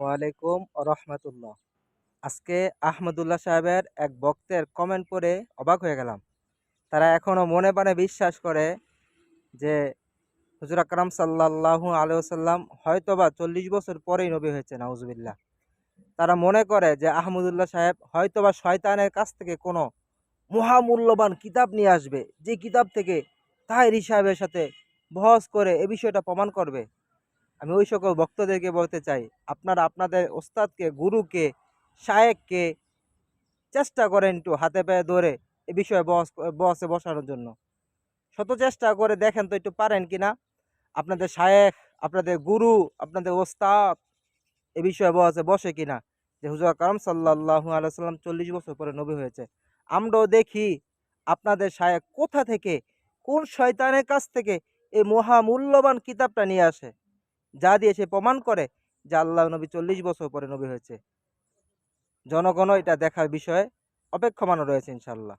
ওয়ালাইকুম রহমতুল্লাহ আজকে আহমদুল্লাহ সাহেবের এক বক্তের কমেন্ট পড়ে অবাক হয়ে গেলাম। তারা এখনও মনে প্রাণে বিশ্বাস করে যে হুজুর আকরাম সাল্লাহু আলহাম হয়তোবা চল্লিশ বছর পরেই নবী হয়েছে নাউজুবিল্লাহ। তারা মনে করে যে আহমদুল্লাহ সাহেব হয়তোবা শয়তানের কাছ থেকে কোনো মহামূল্যবান কিতাব নিয়ে আসবে, যে কিতাব থেকে তাহির সাহেবের সাথে বহস করে এ বিষয়টা প্রমাণ করবে। আমি ওই সকল ভক্তদেরকে বলতে চাই, আপনারা আপনাদের ওস্তাদকে, গুরুকে, শায়েককে চেষ্টা করেন একটু হাতে পায়ে ধরে এ বিষয়ে বস, বসে বসানোর জন্য। শত চেষ্টা করে দেখেন তো একটু পারেন কি না? আপনাদের শায়েখ আপনাদের গুরু, আপনাদের ওস্তাদ এ বিষয়ে বসে বসে কিনা যে হুজুর কালাম সাল্লাহু আলাইসাল্লাম চল্লিশ বছর পরে নবী হয়েছে। আমরাও দেখি আপনাদের শায়েক কোথা থেকে, কোন শয়তানের কাছ থেকে এই মহামূল্যবান কিতাবটা নিয়ে আসে। যা দিয়ে সে প্রমাণ করে যে আল্লাহ নবী চল্লিশ বছর পরে নবী হয়েছে। জনগণও এটা দেখার বিষয়ে অপেক্ষমান রয়েছে ইনশাল্লাহ